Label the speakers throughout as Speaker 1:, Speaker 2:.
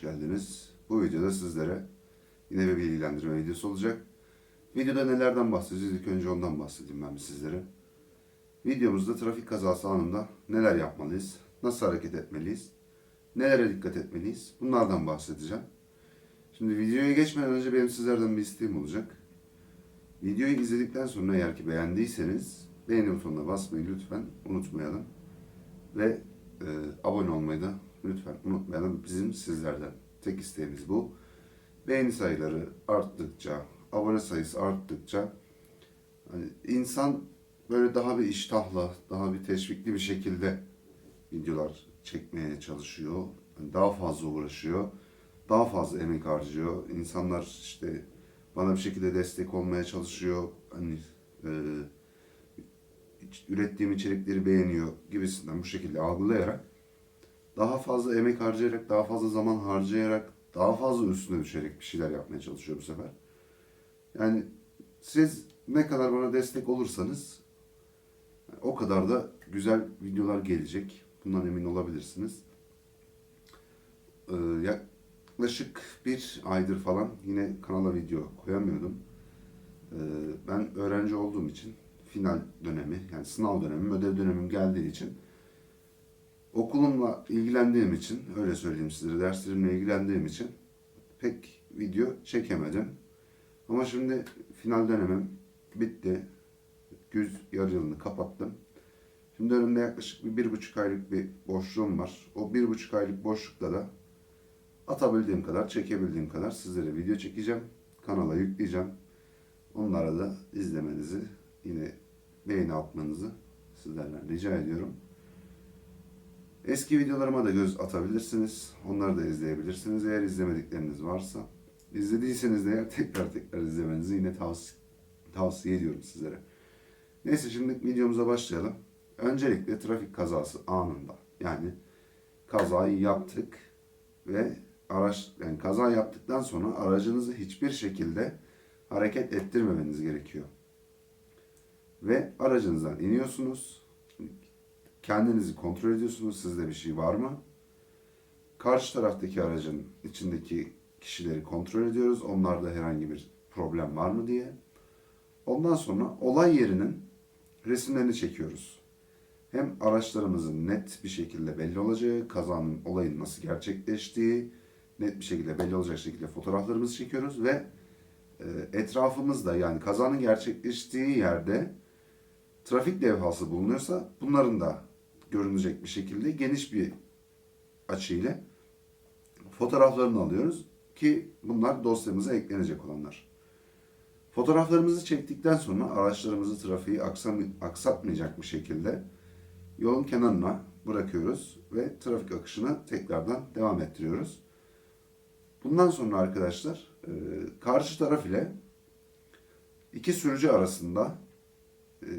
Speaker 1: geldiniz. Bu videoda sizlere yine bir bilgilendirme videosu olacak. Videoda nelerden bahsedeceğiz? İlk önce ondan bahsedeyim ben sizlere. Videomuzda trafik kazası anında neler yapmalıyız? Nasıl hareket etmeliyiz? Nelere dikkat etmeliyiz? Bunlardan bahsedeceğim. Şimdi videoya geçmeden önce benim sizlerden bir isteğim olacak. Videoyu izledikten sonra eğer ki beğendiyseniz beğeni butonuna basmayı lütfen unutmayalım. Ve e, abone olmayı da lütfen unutmayalım. Bizim sizlerden tek isteğimiz bu. Beğeni sayıları arttıkça, abone sayısı arttıkça hani insan böyle daha bir iştahla, daha bir teşvikli bir şekilde videolar çekmeye çalışıyor. Hani daha fazla uğraşıyor. Daha fazla emek harcıyor. İnsanlar işte bana bir şekilde destek olmaya çalışıyor. Hani e, ürettiğim içerikleri beğeniyor gibisinden bu şekilde algılayarak daha fazla emek harcayarak, daha fazla zaman harcayarak, daha fazla üstüne düşerek bir şeyler yapmaya çalışıyor bu sefer. Yani siz ne kadar bana destek olursanız o kadar da güzel videolar gelecek. Bundan emin olabilirsiniz. Ee, yaklaşık bir aydır falan yine kanala video koyamıyordum. Ee, ben öğrenci olduğum için final dönemi yani sınav dönemim, ödev dönemim geldiği için okulumla ilgilendiğim için öyle söyleyeyim size derslerimle ilgilendiğim için pek video çekemedim. Ama şimdi final dönemim bitti. Güz yarı yılını kapattım. Şimdi önümde yaklaşık bir, bir buçuk aylık bir boşluğum var. O bir buçuk aylık boşlukta da atabildiğim kadar, çekebildiğim kadar sizlere video çekeceğim. Kanala yükleyeceğim. Onlara da izlemenizi, yine beğeni atmanızı sizlerden rica ediyorum. Eski videolarıma da göz atabilirsiniz. Onları da izleyebilirsiniz eğer izlemedikleriniz varsa. İzlediyseniz de eğer tekrar tekrar izlemenizi yine tavsiye, tavsiye ediyorum sizlere. Neyse şimdi videomuza başlayalım. Öncelikle trafik kazası anında. Yani kazayı yaptık ve araç yani kaza yaptıktan sonra aracınızı hiçbir şekilde hareket ettirmemeniz gerekiyor. Ve aracınızdan iniyorsunuz. Kendinizi kontrol ediyorsunuz. Sizde bir şey var mı? Karşı taraftaki aracın içindeki kişileri kontrol ediyoruz. Onlarda herhangi bir problem var mı diye. Ondan sonra olay yerinin resimlerini çekiyoruz. Hem araçlarımızın net bir şekilde belli olacağı, kazanın olayın nasıl gerçekleştiği net bir şekilde belli olacak şekilde fotoğraflarımızı çekiyoruz ve e, etrafımızda yani kazanın gerçekleştiği yerde trafik levhası bulunuyorsa bunların da görünecek bir şekilde geniş bir açıyla fotoğraflarını alıyoruz ki bunlar dosyamıza eklenecek olanlar. Fotoğraflarımızı çektikten sonra araçlarımızı trafiği aksatmayacak bir şekilde yolun kenarına bırakıyoruz ve trafik akışını tekrardan devam ettiriyoruz. Bundan sonra arkadaşlar karşı taraf ile iki sürücü arasında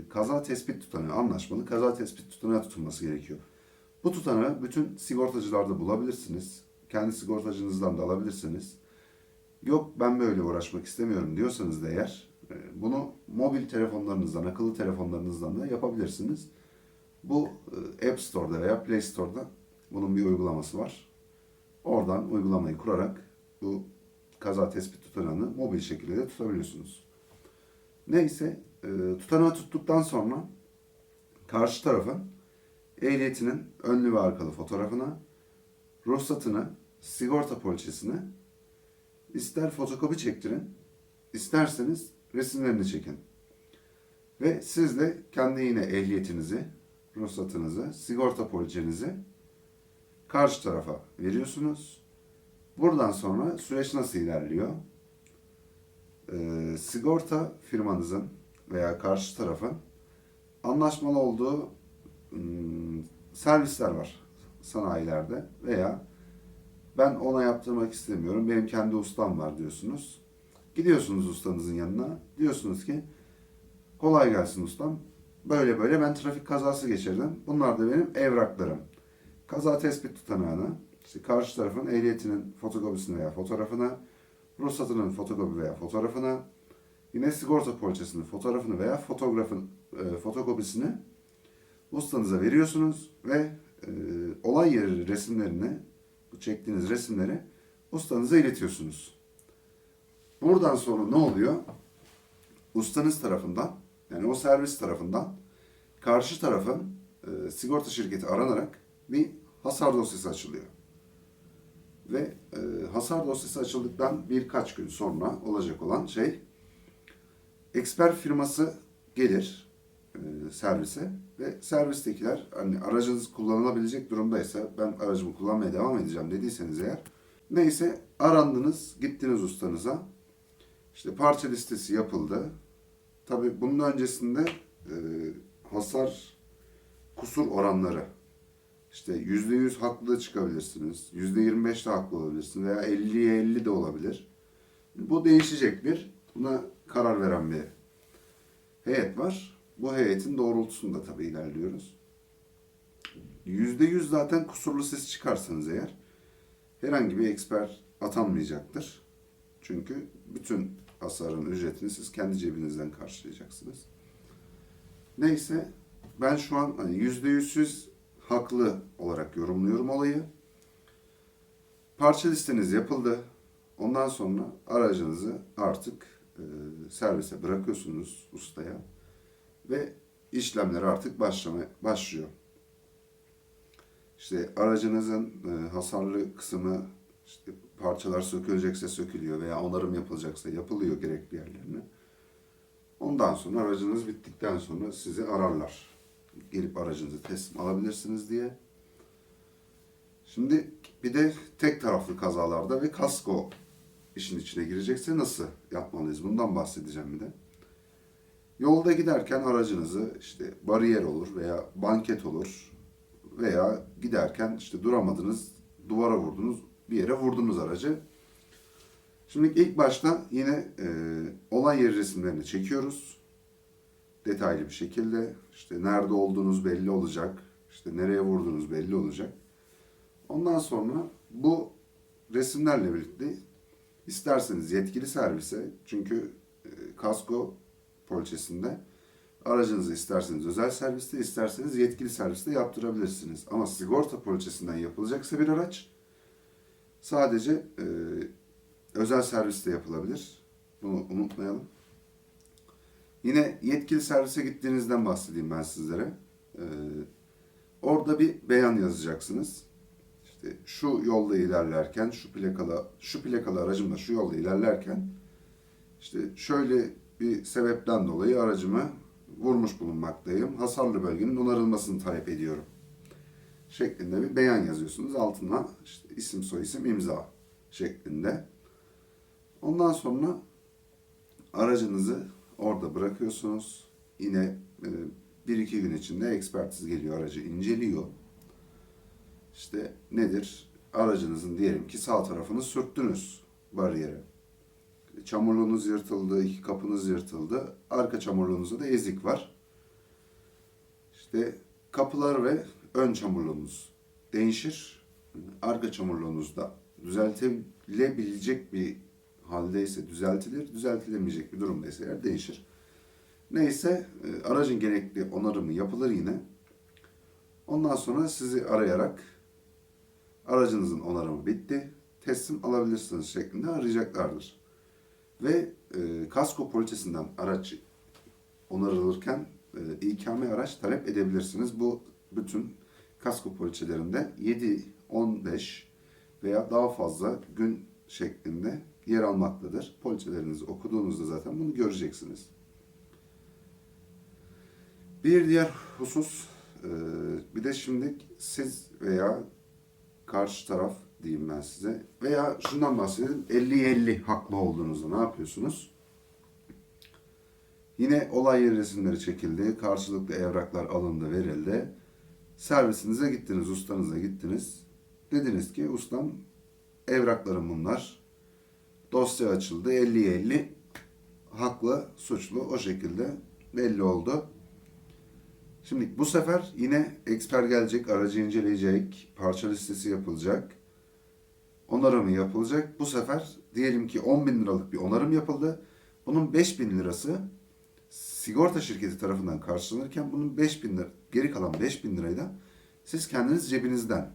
Speaker 1: kaza tespit tutanağı anlaşmalı kaza tespit tutanağı tutulması gerekiyor. Bu tutanağı bütün sigortacılarda bulabilirsiniz. Kendi sigortacınızdan da alabilirsiniz. Yok ben böyle uğraşmak istemiyorum diyorsanız da eğer e, bunu mobil telefonlarınızdan, akıllı telefonlarınızdan da yapabilirsiniz. Bu e, App Store'da veya Play Store'da bunun bir uygulaması var. Oradan uygulamayı kurarak bu kaza tespit tutanağını mobil şekilde de tutabiliyorsunuz. Neyse, e, tutanağı tuttuktan sonra karşı tarafın ehliyetinin önlü ve arkalı fotoğrafını, ruhsatını, sigorta poliçesini ister fotokopi çektirin, isterseniz resimlerini çekin. Ve siz de kendi yine ehliyetinizi, ruhsatınızı, sigorta poliçenizi karşı tarafa veriyorsunuz. Buradan sonra süreç nasıl ilerliyor? Ee, sigorta firmanızın veya karşı tarafın anlaşmalı olduğu ım, servisler var sanayilerde veya ben ona yaptırmak istemiyorum, benim kendi ustam var diyorsunuz. Gidiyorsunuz ustanızın yanına, diyorsunuz ki kolay gelsin ustam, böyle böyle ben trafik kazası geçirdim, bunlar da benim evraklarım. Kaza tespit tutanağını, işte karşı tarafın ehliyetinin fotokopisini veya fotoğrafını, ruhsatının fotokopi veya fotoğrafını, yine sigorta poliçesinin fotoğrafını veya fotoğrafın e, fotokopisini ustanıza veriyorsunuz ve e, olay yeri resimlerini çektiğiniz resimleri ustanıza iletiyorsunuz. Buradan sonra ne oluyor? Ustanız tarafından yani o servis tarafından karşı tarafın e, sigorta şirketi aranarak bir hasar dosyası açılıyor. Ve e, hasar dosyası açıldıktan birkaç gün sonra olacak olan şey eksper firması gelir e, servise ve servistekiler hani aracınız kullanılabilecek durumdaysa ben aracımı kullanmaya devam edeceğim dediyseniz eğer neyse arandınız gittiniz ustanıza işte parça listesi yapıldı. Tabi bunun öncesinde e, hasar kusur oranları işte %100 haklı da çıkabilirsiniz. %25 de haklı olabilirsiniz veya 50'ye 50 de olabilir. Bu değişecek bir. Buna karar veren bir heyet var. Bu heyetin doğrultusunda tabii ilerliyoruz. %100 zaten kusurlu ses çıkarsanız eğer herhangi bir eksper atanmayacaktır. Çünkü bütün hasarın ücretini siz kendi cebinizden karşılayacaksınız. Neyse ben şu an hani %100'süz haklı olarak yorumluyorum olayı. Parça listeniz yapıldı. Ondan sonra aracınızı artık e, servise bırakıyorsunuz ustaya ve işlemler artık başlamaya başlıyor. İşte aracınızın e, hasarlı kısmı işte parçalar sökülecekse sökülüyor veya onarım yapılacaksa yapılıyor gerekli yerlerine. Ondan sonra aracınız bittikten sonra sizi ararlar. Gelip aracınızı teslim alabilirsiniz diye. Şimdi bir de tek taraflı kazalarda ve kasko işin içine girecekse nasıl yapmalıyız? Bundan bahsedeceğim bir de. Yolda giderken aracınızı işte bariyer olur veya banket olur veya giderken işte duramadınız, duvara vurdunuz, bir yere vurdunuz aracı. Şimdi ilk başta yine e, olay yeri resimlerini çekiyoruz. Detaylı bir şekilde işte nerede olduğunuz belli olacak, işte nereye vurduğunuz belli olacak. Ondan sonra bu resimlerle birlikte isterseniz yetkili servise çünkü e, kasko poliçesinde aracınızı isterseniz özel serviste isterseniz yetkili serviste yaptırabilirsiniz. Ama sigorta poliçesinden yapılacaksa bir araç sadece e, özel serviste yapılabilir. Bunu unutmayalım. Yine yetkili servise gittiğinizden bahsedeyim ben sizlere. E, orada bir beyan yazacaksınız. İşte şu yolda ilerlerken, şu plakalı, şu plakalı aracımla şu yolda ilerlerken işte şöyle bir sebepten dolayı aracımı vurmuş bulunmaktayım. Hasarlı bölgenin onarılmasını talep ediyorum. Şeklinde bir beyan yazıyorsunuz. Altına işte isim soyisim imza şeklinde. Ondan sonra aracınızı orada bırakıyorsunuz. Yine e, bir iki gün içinde ekspertiz geliyor aracı inceliyor. İşte nedir? Aracınızın diyelim ki sağ tarafını sürttünüz bariyere. Çamurluğunuz yırtıldı, iki kapınız yırtıldı. Arka çamurluğunuzda da ezik var. İşte kapılar ve ön çamurluğunuz değişir. Arka çamurluğunuz da düzeltilebilecek bir haldeyse düzeltilir, düzeltilemeyecek bir durumdaysa eğer değişir. Neyse e, aracın gerekli onarımı yapılır yine. Ondan sonra sizi arayarak aracınızın onarımı bitti, teslim alabilirsiniz şeklinde arayacaklardır. Ve e, kasko poliçesinden araç onarılırken e, İKM araç talep edebilirsiniz. Bu bütün kasko poliçelerinde 7, 15 veya daha fazla gün şeklinde yer almaktadır. Poliçelerinizi okuduğunuzda zaten bunu göreceksiniz. Bir diğer husus, e, bir de şimdi siz veya karşı taraf diyeyim ben size veya şundan bahsedelim 50-50 haklı olduğunuzda ne yapıyorsunuz? Yine olay yeri resimleri çekildi, karşılıklı evraklar alındı, verildi. Servisinize gittiniz, ustanıza gittiniz. Dediniz ki ustam evraklarım bunlar. Dosya açıldı, 50'ye 50 haklı, suçlu o şekilde belli oldu. Şimdi bu sefer yine eksper gelecek, aracı inceleyecek, parça listesi yapılacak. Onarımı yapılacak. Bu sefer diyelim ki 10 bin liralık bir onarım yapıldı. Bunun 5 bin lirası sigorta şirketi tarafından karşılanırken bunun 5 bin lira, geri kalan 5 bin lirayı da siz kendiniz cebinizden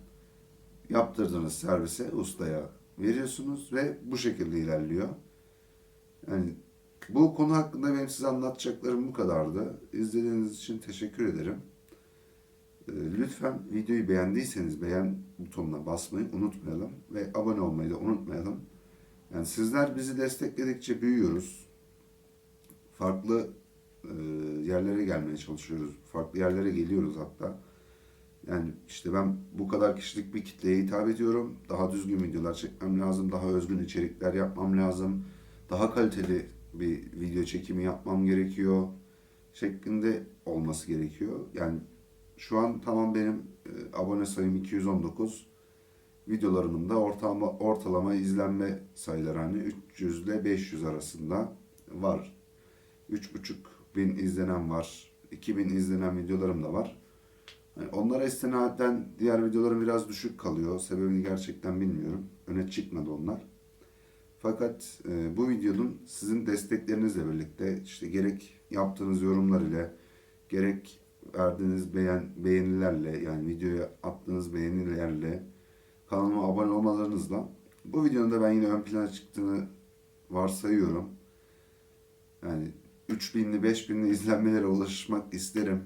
Speaker 1: yaptırdığınız servise, ustaya veriyorsunuz ve bu şekilde ilerliyor. Yani bu konu hakkında benim size anlatacaklarım bu kadardı. İzlediğiniz için teşekkür ederim. Ee, Lütfen videoyu beğendiyseniz beğen butonuna basmayı unutmayalım ve abone olmayı da unutmayalım. Yani sizler bizi destekledikçe büyüyoruz. Farklı e, yerlere gelmeye çalışıyoruz. Farklı yerlere geliyoruz hatta. Yani işte ben bu kadar kişilik bir kitleye hitap ediyorum. Daha düzgün videolar çekmem lazım. Daha özgün içerikler yapmam lazım. Daha kaliteli bir video çekimi yapmam gerekiyor. Şeklinde olması gerekiyor. Yani şu an tamam benim e, abone sayım 219. Videolarımın da ortalama, ortalama izlenme sayıları hani 300 ile 500 arasında var. 3,5 bin izlenen var. 2000 izlenen videolarım da var. Yani onlara istinaden diğer videolarım biraz düşük kalıyor. Sebebini gerçekten bilmiyorum. Öne çıkmadı onlar. Fakat e, bu videonun sizin desteklerinizle birlikte işte gerek yaptığınız yorumlar ile gerek verdiğiniz beğen, beğenilerle yani videoya attığınız beğenilerle kanalıma abone olmalarınızla bu videonun da ben yine ön plana çıktığını varsayıyorum. Yani 3000'li 5000'li izlenmelere ulaşmak isterim.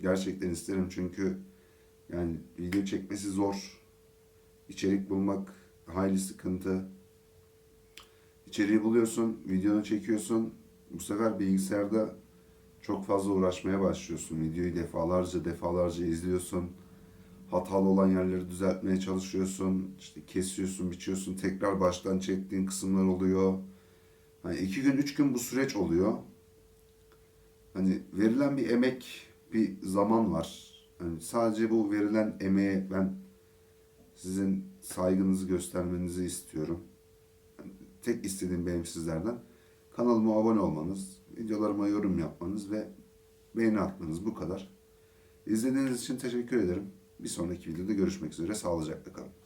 Speaker 1: Gerçekten isterim çünkü yani video çekmesi zor. İçerik bulmak hayli sıkıntı. İçeriği buluyorsun, videonu çekiyorsun. Bu sefer bilgisayarda çok fazla uğraşmaya başlıyorsun. Videoyu defalarca defalarca izliyorsun. Hatalı olan yerleri düzeltmeye çalışıyorsun. İşte kesiyorsun, biçiyorsun. Tekrar baştan çektiğin kısımlar oluyor. Hani iki gün, üç gün bu süreç oluyor. Hani verilen bir emek, bir zaman var. Hani sadece bu verilen emeğe ben sizin saygınızı göstermenizi istiyorum. Tek istediğim benim sizlerden kanalıma abone olmanız, videolarıma yorum yapmanız ve beğeni atmanız bu kadar. İzlediğiniz için teşekkür ederim. Bir sonraki videoda görüşmek üzere. Sağlıcakla kalın.